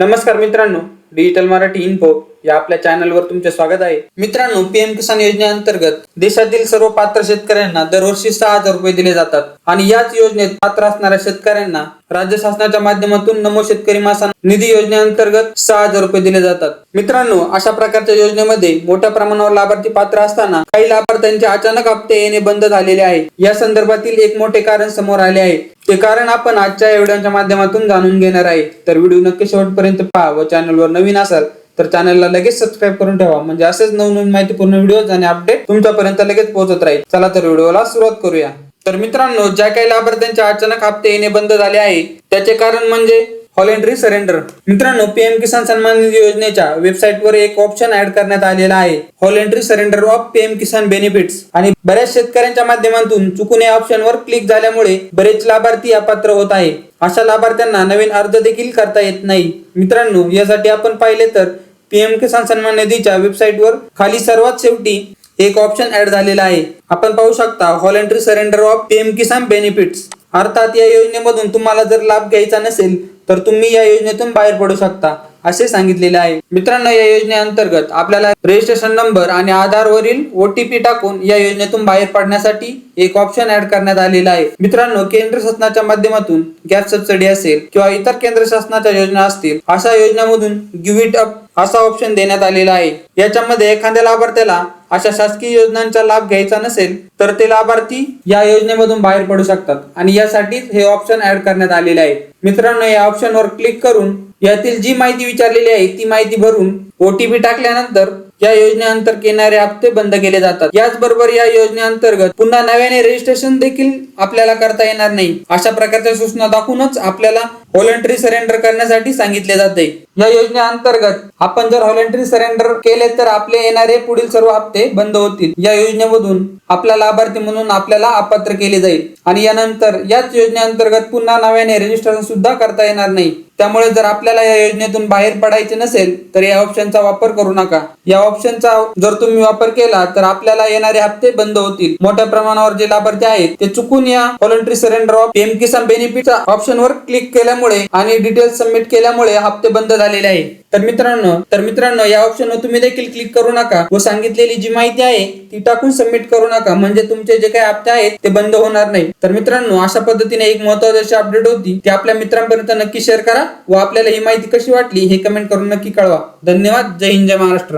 नमस्कार मित्रांनो. Digital Marathi info या आपल्या चॅनलवर तुमचे स्वागत आहे. मित्रांनो पीएम किसान योजनेअंतर्गत देशातील सर्व पात्र शेतकऱ्यांना दरवर्षी सहा हजार रुपये दिले जातात. आणि याच योजनेत पात्र असणाऱ्या शेतकऱ्यांना राज्य शासनाच्या माध्यमातून नमो शेतकरी मासा निधी योजनेअंतर्गत सहा हजार रुपये दिले जातात. मित्रांनो अशा प्रकारच्या योजनेमध्ये मोठ्या प्रमाणावर लाभार्थी पात्र असताना काही लाभार्थ्यांचे अचानक हप्ते येणे बंद झालेले आहे. या संदर्भातील एक मोठे कारण समोर आले आहे. ते कारण आपण आजच्या व्हिडिओच्या माध्यमातून जाणून घेणार आहे. तर व्हिडिओ नक्की शेवटपर्यंत पहा व चॅनलवर नवीन असाल तर चॅनलला लगेच सबस्क्राईब करून ठेवा. म्हणजे असेच नवनवीन माहितीपूर्ण व्हिडिओ आणि अपडेट तुमच्यापर्यंत लगेच पोहोचत राहील. चला तर व्हिडिओला सुरुवात करूया. तर मित्रांनो ज्या काही लाभार्थ्यांचे अचानक हप्ते येणे बंद झाले आहे त्याचे कारण म्हणजे व्हॉलेंटरी सरेंडर मित्रांनो पीएम किसान सन्मान निधी योजनेच्या वेबसाईटवर एक ऑप्शन ऍड करण्यात आलेला आहे. Voluntary surrender of PM Kisan benefits आणि बऱ्याच शेतकऱ्यांच्या माध्यमातून चुकून या ऑप्शनवर क्लिक झाल्यामुळे बरेच लाभार्थी अपात्र होत आहे. अशा लाभार्थ्यांना नवीन अर्ज देखील करता येत नाही. मित्रांनो यासाठी आपण पाहिले तर पीएम किसान सन्मान निधीच्या वेबसाईटवर खाली सर्वात शेवटी एक ऑप्शन ऍड झालेला आहे. आपण पाहू शकता voluntary surrender of PM Kisan benefits अर्थात या योजनेमधून तुम्हाला जर लाभ घ्यायचा नसेल तर तुम्ही या योजनेतून बाहेर पडू शकता. असे सांगितलेले आहे. मित्रांनो या योजनेअंतर्गत आपल्याला रजिस्ट्रेशन नंबर आणि आधारवरील ओटीपी टाकून या योजनेतून बाहेर पडण्यासाठी एक ऑप्शन ऍड करण्यात आलेला आहे. मित्रांनो केंद्र शासनाच्या माध्यमातून गॅस सबसिडी असेल किंवा इतर केंद्र शासनाच्या योजना असतील अशा योजनांमधून गिव्ह इट अप असा ऑप्शन देण्यात आलेला आहे. याच्यामध्ये एखाद्या लाभार्थ्याला अशा शासकीय योजनांचा लाभ घ्यायचा नसेल तर ते लाभार्थी या योजनेमधून बाहेर पडू शकतात आणि यासाठीच हे ऑप्शन ऍड करण्यात आलेले आहे. मित्रांनो या ऑप्शनवर क्लिक करून यातील जी माहिती विचारलेली आहे ती माहिती भरून ओटीपी टाकल्यानंतर या योजनेअंतर्गत येणारे हप्ते बंद केले जातात. याचबरोबर या योजनेअंतर्गत पुन्हा नव्याने रजिस्ट्रेशन देखील आपल्याला करता येणार नाही. अशा प्रकारच्या सूचना दाखवूनच आपल्याला व्हॉलंटरी सरेंडर करण्यासाठी सांगितले जाते. या योजनेअंतर्गत आपण जर व्हॉलंटरी सरेंडर केले तर आपले येणारे पुढील सर्व हप्ते बंद होतील. या योजनेमधून आपला लाभार्थी म्हणून आपल्याला अपात्र केले जाईल. आणि यानंतर याच योजनेअंतर्गत पुन्हा नव्याने रजिस्ट्रेशन सुद्धा करता येणार नाही. त्यामुळे जर आपल्याला या योजनेतून बाहेर पडायचे नसेल तर या ऑप्शनचा वापर करू नका. या ऑप्शनचा जर तुम्ही वापर केला तर आपल्याला येणारे हप्ते बंद होतील. मोठ्या प्रमाणावर जे लाभार्थी आहेत ते चुकून या voluntary surrender of PM Kisan benefit ऑप्शनवर क्लिक केल्यामुळे आणि डिटेल्स सबमिट केल्यामुळे हप्ते बंद झालेले आहे तर मित्रांनो तर मित्रांनो या ऑप्शनवर तुम्ही देखील क्लिक करू नका व सांगितलेली जी माहिती आहे ती टाकून सबमिट करू नका. म्हणजे तुमचे जे काही हप्ते आहेत ते बंद होणार नाही. तर मित्रांनो अशा पद्धतीने एक महत्वाची अपडेट होती ती आपल्या मित्रांपर्यंत नक्की शेअर करा. व आपल्याला ही माहिती कशी वाटली हे कमेंट करून नक्की कळवा. धन्यवाद. जय हिंद जय महाराष्ट्र.